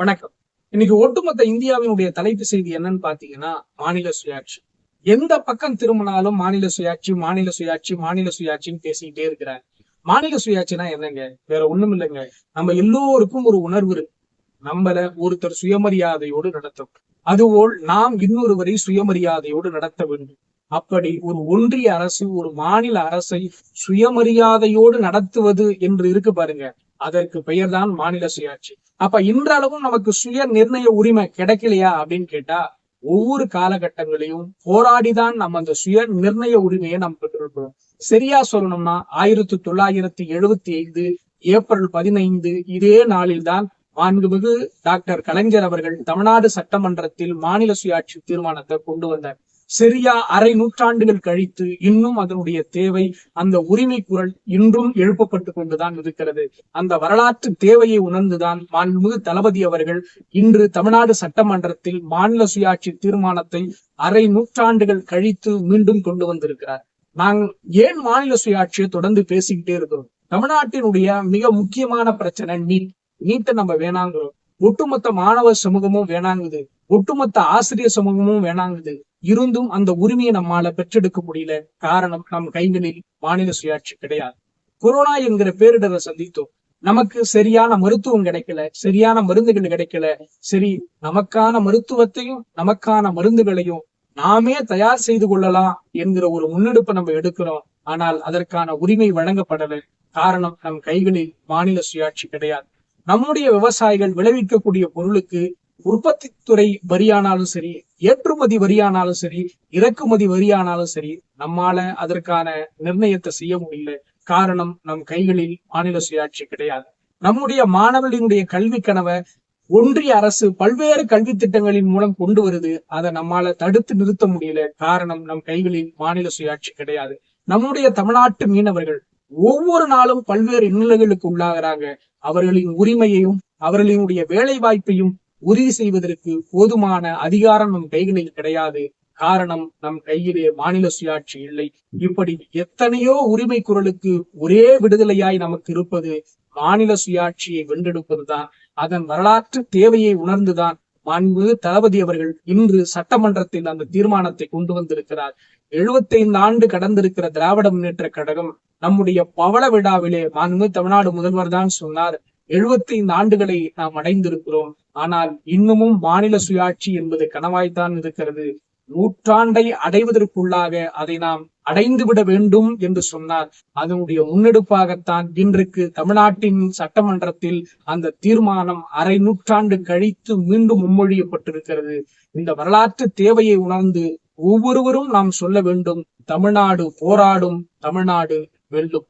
வணக்கம். இன்னைக்கு ஒட்டுமொத்த இந்தியாவினுடைய தலைப்பு செய்தி என்னன்னு பாத்தீங்கன்னா மாநில சுயாட்சி. எந்த பக்கம் திரும்பினாலும் மாநில சுயாட்சி மாநில சுயாட்சி மாநில சுயாட்சின்னு பேசிக்கிட்டே இருக்கிறாங்க. மாநில சுயாட்சினா என்னங்க? வேற ஒண்ணும் இல்லைங்க. நம்ம எல்லோருக்கும் ஒரு உணர்வு இருக்கு. நம்மள ஒருத்தர் சுயமரியாதையோடு நடத்தும் அதுபோல் நாம் இன்னொருவரை சுயமரியாதையோடு நடத்த வேண்டும். அப்படி ஒரு ஒன்றிய அரசு ஒரு மாநில அரசை சுயமரியாதையோடு நடத்துவது என்று இருக்கு பாருங்க. அதற்கு பெயர்தான் மாநில சுயாட்சி. அப்ப இன்றளவும் நமக்கு சுய நிர்ணய உரிமை கிடைக்கலையா அப்படின்னு கேட்டா ஒவ்வொரு காலகட்டங்களையும் போராடிதான் நம்ம அந்த சுய நிர்ணய உரிமையை நாம் பெற்றிருக்கிறோம் சரியா சொல்லணும்னா ஆயிரத்தி தொள்ளாயிரத்தி எழுபத்தி ஐந்து ஏப்ரல் பதினைந்து இதே நாளில்தான் மாண்புமிகு டாக்டர் கலைஞர் அவர்கள் தமிழ்நாடு சட்டமன்றத்தில் மாநில சுயாட்சி தீர்மானத்தை கொண்டு வந்தார். சரியா அரை நூற்றாண்டுகள் கழித்து இன்னும் அதனுடைய தேவை அந்த உரிமை குரல் இன்றும் எழுப்பப்பட்டு கொண்டுதான் இருக்கிறது. அந்த வரலாற்று தேவையை உணர்ந்துதான் மாண்புமிகு தளபதி அவர்கள் இன்று தமிழ்நாடு சட்டமன்றத்தில் மாநில சுயாட்சி தீர்மானத்தை அரை நூற்றாண்டுகள் கழித்து மீண்டும் கொண்டு வந்திருக்கிறார். நாங்கள் ஏன் மாநில சுயாட்சியை தொடர்ந்து பேசிக்கிட்டே இருக்கிறோம்? தமிழ்நாட்டினுடைய மிக முக்கியமான பிரச்சனை நீட். நீட்டை நம்ம வேணாங்கிறோம். ஒட்டுமொத்த மாணவ சமூகமும் வேணாங்குது. ஒட்டுமொத்த ஆசிரியர் சமூகமும் வேணாங்குது. இருந்தும் அந்த உரிமையை நம்மால பெற்றெடுக்க முடியல. காரணம் நம் கைகளில் மாநில சுயாட்சி கிடையாது. கொரோனா என்கிற பேரிடரை சந்தித்தோம். நமக்கு சரியான மருத்துவம் கிடைக்கல. சரியான மருந்துகள் கிடைக்கல. சரி நமக்கான மருத்துவத்தையும் நமக்கான மருந்துகளையும் நாமே தயார் செய்து கொள்ளலாம் என்கிற ஒரு முன்னெடுப்பை நம்ம எடுக்கிறோம். ஆனால் அதற்கான உரிமை வழங்கப்படல. காரணம் நம் கைகளில் மாநில சுயாட்சி கிடையாது. நம்முடைய விவசாயிகள் விளைவிக்கக்கூடிய பொருளுக்கு உற்பத்தி துறை வரியானாலும் சரி ஏற்றுமதி வரியானாலும் சரி இறக்குமதி வரியானாலும் சரி நம்மால அதற்கான நிர்ணயத்தை செய்ய முடியல. காரணம் நம் கைகளில் மாநில சுயாட்சி கிடையாது. நம்முடைய மாணவர்களினுடைய கல்வி கனவை ஒன்றிய அரசு பல்வேறு கல்வி திட்டங்களின் மூலம் கொண்டு வருது. அதை நம்மால தடுத்து நிறுத்த முடியல. காரணம் நம் கைகளில் மாநில சுயாட்சி கிடையாது. நம்முடைய தமிழ்நாட்டு மீனவர்கள் ஒவ்வொரு நாளும் பல்வேறு இன்னல்களுக்கு உள்ளாகிறாங்க. அவர்களின் உரிமையையும் அவர்களினுடைய வேலை வாய்ப்பையும் உறுதி செய்வதற்கு போதுமான அதிகாரம் நம் கைகளில் கிடையாது. காரணம் நம் கையிலே மாநில சுயாட்சி இல்லை. இப்படி எத்தனையோ உரிமை குரலுக்கு ஒரே விடுதலையாய் நமக்கு இருப்பது மாநில சுயாட்சியை வென்றெடுப்பதுதான். அதன் வரலாற்று தேவையை உணர்ந்துதான் மாண்பு தளபதி அவர்கள் இன்று சட்டமன்றத்தில் அந்த தீர்மானத்தை கொண்டு வந்திருக்கிறார். எழுபத்தைந்து ஆண்டு கடந்திருக்கிற திராவிட முன்னேற்ற கழகம் நம்முடைய பவள விழாவிலே மாண்பு தமிழ்நாடு முதல்வர் தான் சொன்னார். எழுபத்தைந்து ஆண்டுகளை நாம் அடைந்திருக்கிறோம். ஆனால் இன்னமும் மாநில சுயாட்சி என்பது கனவாய்த்தான் இருக்கிறது. நூற்றாண்டை அடைவதற்குள்ளாக அதை நாம் அடைந்து விட வேண்டும் என்று சொன்னார். அதனுடைய முன்னெடுப்பாகத்தான் இன்றைக்கு தமிழ்நாட்டின் சட்டமன்றத்தில் அந்த தீர்மானம் அரை நூற்றாண்டு கழித்து மீண்டும் முன்மொழியப்பட்டிருக்கிறது. இந்த வரலாற்று தேவையை உணர்ந்து ஒவ்வொருவரும் நாம் சொல்ல வேண்டும் தமிழ்நாடு போராடும் தமிழ்நாடு مل چک